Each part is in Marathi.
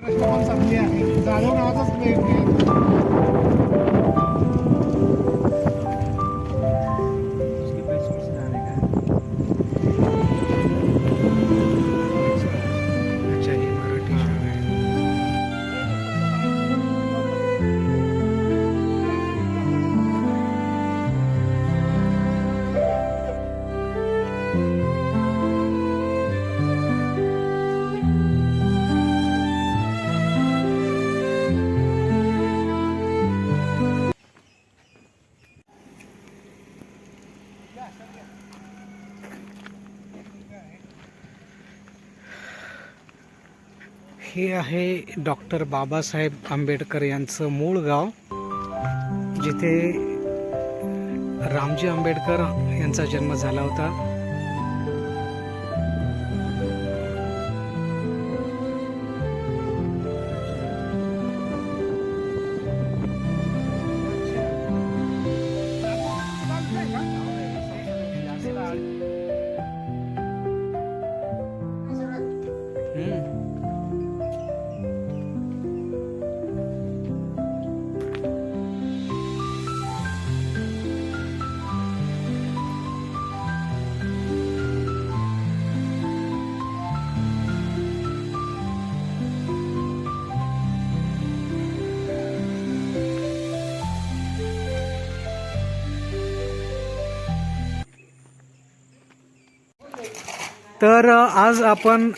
प्रश्न आहे. जाधव नावाचाच हे आहे डॉक्टर बाबासाहेब आंबेडकर यांचं मूळ गाव जिथे रामजी आंबेडकर यांचा जन्म झाला होता. तर आज आपण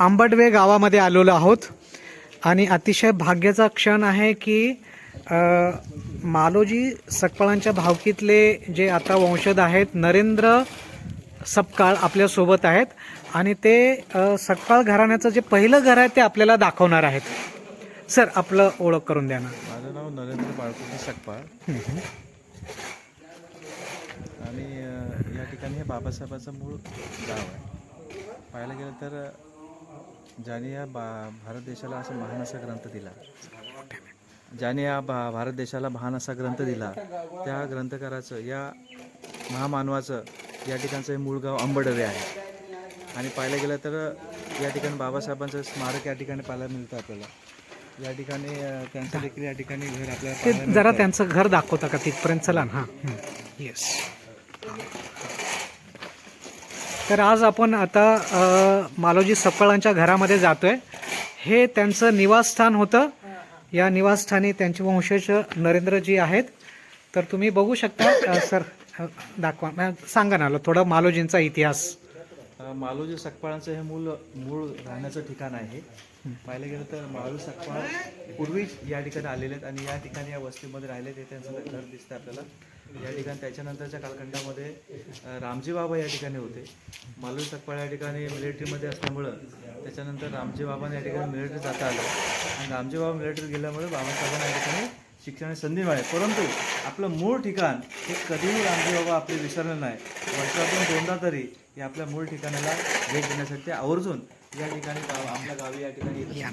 आंबटवे गावामध्ये आलेलो आहोत. आणि अतिशय भाग्याचा क्षण आहे की मालोजी सकपाळांच्या भावकीतले जे आता वंशज आहेत नरेंद्र सपकाळ आपल्यासोबत आहेत. आणि ते सकपाळ घराण्याचं जे पहिलं घर आहे ते आपल्याला दाखवणार आहेत. सर आपलं ओळख करून द्या ना. माझं नाव नरेंद्र बाळकुटी सकपाळ. आणि या ठिकाणी हे बाबासाहेबाचं मूळ गाव आहे. पाहायला गेलं तर ज्याने या बा भारत देशाला असा महान असा ग्रंथ दिला. ज्याने या भा भारत देशाला महान असा ग्रंथ दिला त्या ग्रंथकाराचं या महामानवाचं या ठिकाणचं हे मूळ गाव अंबडवे आहे. आणि पाहायला गेलं तर या ठिकाणी बाबासाहेबांचं स्मारक या ठिकाणी पाहायला मिळतं आपल्याला. या ठिकाणी त्यांचं देखील या ठिकाणी घर आपल्याला जरा. त्यांचं घर दाखवता का तिथपर्यंत? चला ना हां. येस तर आज आपण आता मालोजी सपकाळांच्या घरामध्ये जातोय. हे त्यांचं निवासस्थान होतं. या निवासस्थानी त्यांचे वंशज नरेंद्रजी आहेत. तर तुम्ही बघू शकता सर दाखवा. सांगा ना थोडं मालोजींचा इतिहास. मालोजी सकपाळांचं हे मूल मूळ राहण्याचं ठिकाण आहे. पाहिलं गेलं तर मालोजी सकपाळ पूर्वी या ठिकाणी आलेले आहेत आणि या ठिकाणी या वस्तीमध्ये राहिले ते त्यांचं घर दिसतं आपल्याला. या ठिकाणी त्याच्यानंतरच्या कालखंडामध्ये रामजी बाबा या ठिकाणी होते. मालोजी सकपाळ या ठिकाणी मिलिटरीमध्ये असल्यामुळं त्याच्यानंतर रामजी बाबांना या ठिकाणी मिलिटरी जाता आलं. आणि रामजी बाबा मिलिटरी गेल्यामुळे बाबासाहेबांना या ठिकाणी शिक्षणाची संधी मिळाली. परंतु आपलं मूळ ठिकाण हे कधीही रामजी बाबा आपले विसरलं नाही. वर्षातून दोनदा तरी हे आपल्या मूळ ठिकाणाला भेट देण्यासाठी ते आवर्जून या ठिकाणी गाव आपल्या गावी या ठिकाणी येतात. या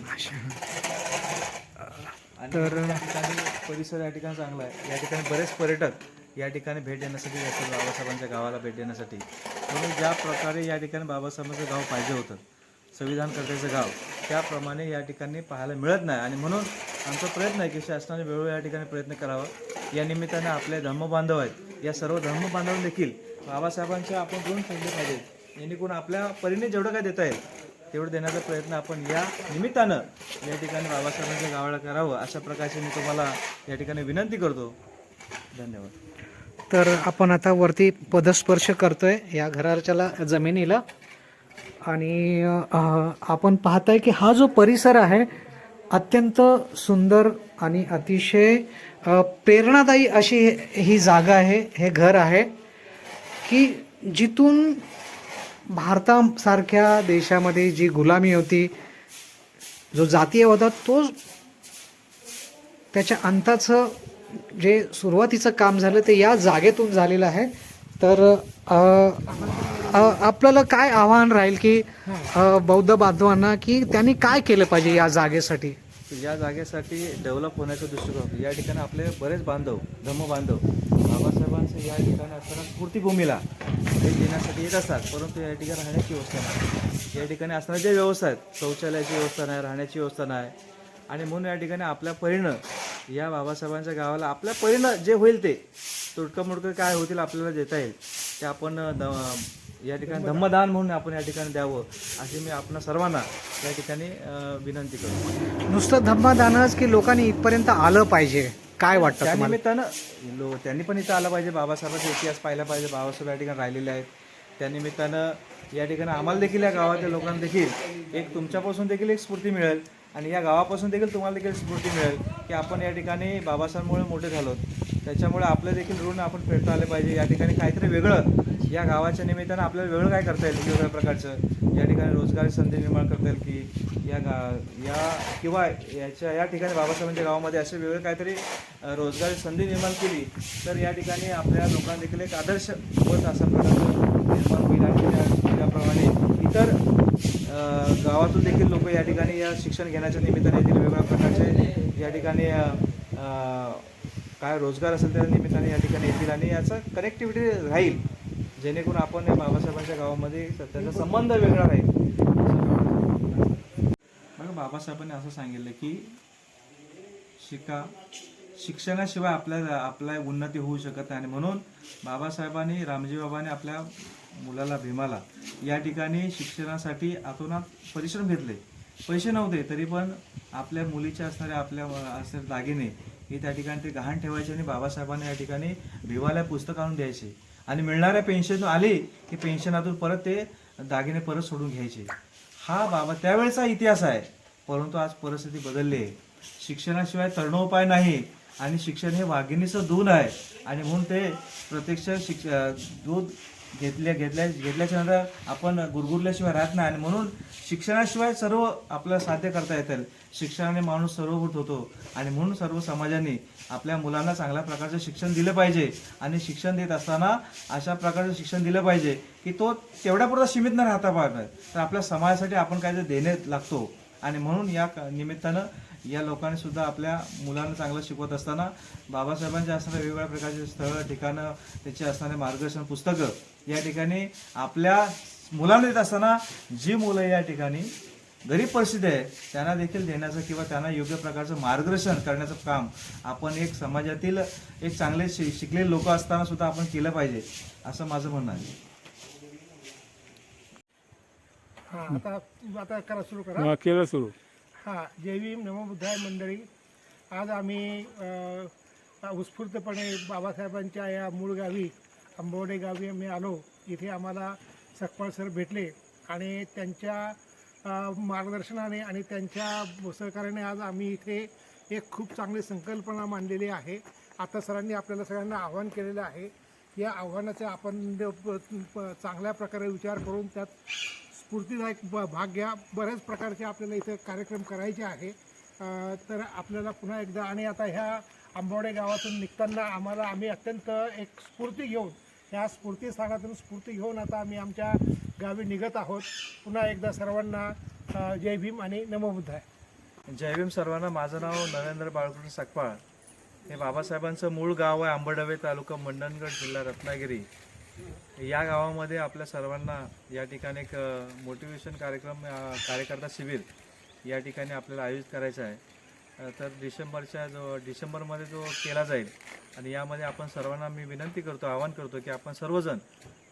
आणि ठिकाणी परिसर या ठिकाणी चांगला आहे. या ठिकाणी बरेच पर्यटक या ठिकाणी भेट देण्यासाठी जास्त बाबासाहेबांच्या गावाला भेट देण्यासाठी. म्हणून ज्या प्रकारे या ठिकाणी बाबासाहेबांचं गाव पाहिजे होतं संविधानकर्त्याचं गाव त्याप्रमाणे या ठिकाणी पाहायला मिळत नाही. आणि म्हणून आमचा प्रयत्न आहे की शासनाने वेळोवेळी या ठिकाणी प्रयत्न करावा. या निमित्ताने आपले धर्मबांधव आहेत. या सर्व धर्मबांधव देखील बाबासाहेबांच्या आपण दोन फेडले पाहिजेत. जेणेकरून आपल्या परीने जेवढं काय देता येईल तेवढं देण्याचा प्रयत्न आपण या निमित्तानं या ठिकाणी बाबासाहेबांच्या गावाला करावं. अशा प्रकारची मी तुम्हाला या ठिकाणी विनंती करतो. धन्यवाद. तर आपण आता वरती पदस्पर्श करतोय या घराच्याला जमिनीला. आणि आपण पाहताय की हा जो परिसर आहे अत्यंत सुंदर आणि अतिशय प्रेरणादायी अशी हे- ही जागा आहे हे घर आहे की जिथून भारतासारख्या देशामध्ये जी गुलामी होती जो जातीय होता तो त्याच्या अंताचं जे सुरुवातीचं काम झालं ते या जागेतून झालेलं आहे. तर आपल्याला काय आव्हान राहील की बौद्ध बांधवांना की त्यांनी काय केलं पाहिजे या जागेसाठी? या जागेसाठी डेव्हलप होण्याचा दृष्टिकोन. या ठिकाणी आपले बरेच बांधव धर्मबांधव बाबासाहेबांचं या ठिकाणी असताना स्फूर्तीभूमीला भेट देण्यासाठी येत असतात. परंतु या ठिकाणी राहण्याची व्यवस्था नाही. या ठिकाणी असणारे जे व्यवस्था आहेत शौचालयाची व्यवस्था नाही राहण्याची व्यवस्था नाही आणि म्हणून या ठिकाणी आपल्या परीनं या बाबासाहेबांच्या गावाला आपल्या परीनं जे होईल ते तुटकं मुटकं काय होतील आपल्याला देता येईल ते आपण द- या ठिकाणी धम्मदान म्हणून आपण या ठिकाणी द्यावं अशी मी आपणा सर्वांना या ठिकाणी विनंती करतो. नुसतं धम्मादानच की लोकांनी इथपर्यंत आलं पाहिजे काय वाटतं त्या तुम्हाला? निमित्तानं लो त्यांनी पण इथं आलं पाहिजे बाबासाहेबांचा इतिहास पाहिला पाहिजे बाबासाहेब या ठिकाणी राहिलेले आहेत. त्या निमित्तानं या ठिकाणी आम्हाला देखील या गावातल्या लोकांना देखील एक तुमच्यापासून देखील एक स्फूर्ती मिळेल. आणि या गावापासून देखील तुम्हाला देखील स्फूर्ती मिळेल की आपण या ठिकाणी बाबासाहेबांमुळे मोठे झालो त्याच्यामुळे आपले देखील ऋण आपण फेडता आले पाहिजे. या ठिकाणी काहीतरी वेगळं या गावाच्या निमित्तानं आपल्याला वेगळं काय करता येईल? वेगवेगळ्या प्रकारचं. या ठिकाणी रोजगारी संधी निर्माण करता येईल की या गा या किंवा याच्या या ठिकाणी बाबासाहेबांच्या गावामध्ये असे वेगळं काहीतरी रोजगार संधी निर्माण केली तर या ठिकाणी आपल्या लोकांना देखील एक आदर्श होत असा प्रकारचं निर्माण होईल आणि त्याप्रमाणे इतर गावातून देखील लोक या ठिकाणी या शिक्षण घेण्याच्या निमित्ताने येथील वेगवेगळ्या प्रकारचे या ठिकाणी काय रोजगार असेल त्या निमित्ताने या ठिकाणी येतील आणि याचा कनेक्टिव्हिटी राहील. जेणेकरून आपण या बाबासाहेबांच्या गावामध्ये त्याचा संबंध वेगळा राहील. बघा बाबासाहेबांनी असं सांगितलं की शिका शिक्षणाशिवाय आपल्या आपल्या उन्नती होऊ शकत नाही. आणि म्हणून बाबासाहेबांनी रामजी बाबांनी आपल्या मुलाला भीमाला. या ठिकाणी शिक्षणासाठी आतोनात परिश्रम घेतले. पैसे नव्हते तरी पण आपल्या मुलीचे असणाऱ्या आपल्या असणारे दागिने हे त्या ठिकाणी ते गहाण ठेवायचे आणि बाबासाहेबांना या ठिकाणी भीमाला पुस्तक आणून द्यायचे. आणि मिळणाऱ्या पेन्शन आली की पेन्शनातून परत ते दागिने परत सोडून घ्यायचे. हा बाबा त्यावेळेचा इतिहास आहे. परंतु आज परिस्थिती बदलली आहे. शिक्षणाशिवाय तरणोपाय नाही आणि शिक्षण हे वाघिणीचं दूध आहे. आणि म्हणून ते प्रत्यक्ष शिक्ष दूध घेतल्या घेतल्या घेतल्याच्यानंतर आपण गुरगुरल्याशिवाय राहत नाही. आणि म्हणून शिक्षणाशिवाय सर्व आपल्याला साध्य करता येतील शिक्षणाने माणूस सर्वभूत होतो. आणि म्हणून सर्व समाजाने आपल्या मुलांना चांगल्या प्रकारचं शिक्षण दिलं पाहिजे. आणि शिक्षण देत असताना अशा प्रकारचं शिक्षण दिलं पाहिजे की तो तेवढ्यापुरता सीमित न राहता पाहिजे तर आपल्या समाजासाठी आपण काहीतरी देणे लागतो. आणि म्हणून या निमित्तानं या लोकांनी सुद्धा आपल्या मुलांना चांगलं शिकवत असताना बाबासाहेबांचे असणारे वेगवेगळ्या प्रकारचे स्थळं ठिकाणं त्याचे असणारे मार्गदर्शन पुस्तकं या ठिकाणी आपल्या मुलांना देत असताना जी मुलं या ठिकाणी गरीब परिस्थिती आहे त्यांना देखील देण्याचं किंवा त्यांना योग्य प्रकारचं मार्गदर्शन करण्याचं काम आपण एक समाजातील एक चांगले शि शिकलेले लोक असताना सुद्धा आपण केलं पाहिजे असं माझं म्हणणं आहे. हा आता आता करा सुरू करा. हा केलं सुरू. हा जय भीम नमो बुद्धाय मंडळी. आज आम्ही अ, उत्स्फूर्तपणे बाबासाहेबांच्या या मूळ गावी आंबवडे गावी आम्ही आलो. इथे आम्हाला सकपाळ सर भेटले आणि त्यांच्या मार्गदर्शनाने आणि त्यांच्या सहकार्याने आज आम्ही इथे एक खूप चांगली संकल्पना मांडलेली आहे. आता सरांनी आपल्याला सगळ्यांना आव्हान केलेलं आहे. या आव्हानाचे आपण चांगल्या प्रकारे विचार करून त्यात स्फूर्तीदायक ब भाग घ्या. बऱ्याच प्रकारचे आपल्याला इथे कार्यक्रम करायचे आहे. तर आपल्याला पुन्हा एकदा आणि आता ह्या आंबवडे गावातून निघताना आम्हाला आम्ही अत्यंत एक स्फूर्ती घेऊन ह्या स्फूर्ती स्थानातून स्फूर्ती घेऊन आता आम्ही आमच्या गावी निघत आहोत. पुन्हा एकदा सर्वांना जय भीम आणि नमोबुद्ध आहे जय भीम सर्वांना. माझं नाव नरेंद्र बाळकृष्ण सकपाळ. हे बाबासाहेबांचं मूळ गाव आहे आंबडवे तालुका मंडणगड जिल्हा रत्नागिरी. या गावामध्ये आपल्या सर्वांना या ठिकाणी एक मोटिवेशन कार्यक्रम कार्यकर्ता शिबिर या ठिकाणी आपल्याला आयोजित करायचं आहे. तर डिसेंबरच्या जो डिसेंबरमध्ये जो केला जाईल आणि यामध्ये आपण सर्वांना मी विनंती करतो आवाहन करतो की आपण सर्वजण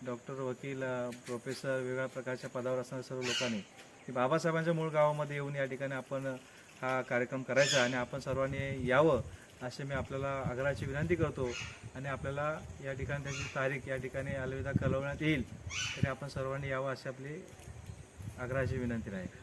डॉक्टर वकील प्रोफेसर वेगवेगळ्या प्रकारच्या पदावर असणाऱ्या सर्व लोकांनी की बाबासाहेबांच्या मूळ गावामध्ये येऊन या ठिकाणी आपण हा कार्यक्रम करायचा आणि आपण सर्वांनी यावं असे मी आपल्याला आग्रहाची विनंती करतो. आणि आपल्याला या ठिकाणी त्याची तारीख या ठिकाणी अलविदा कळवण्यात येईल तरी आपण सर्वांनी यावं अशी आपली आग्रहाची विनंती राहील.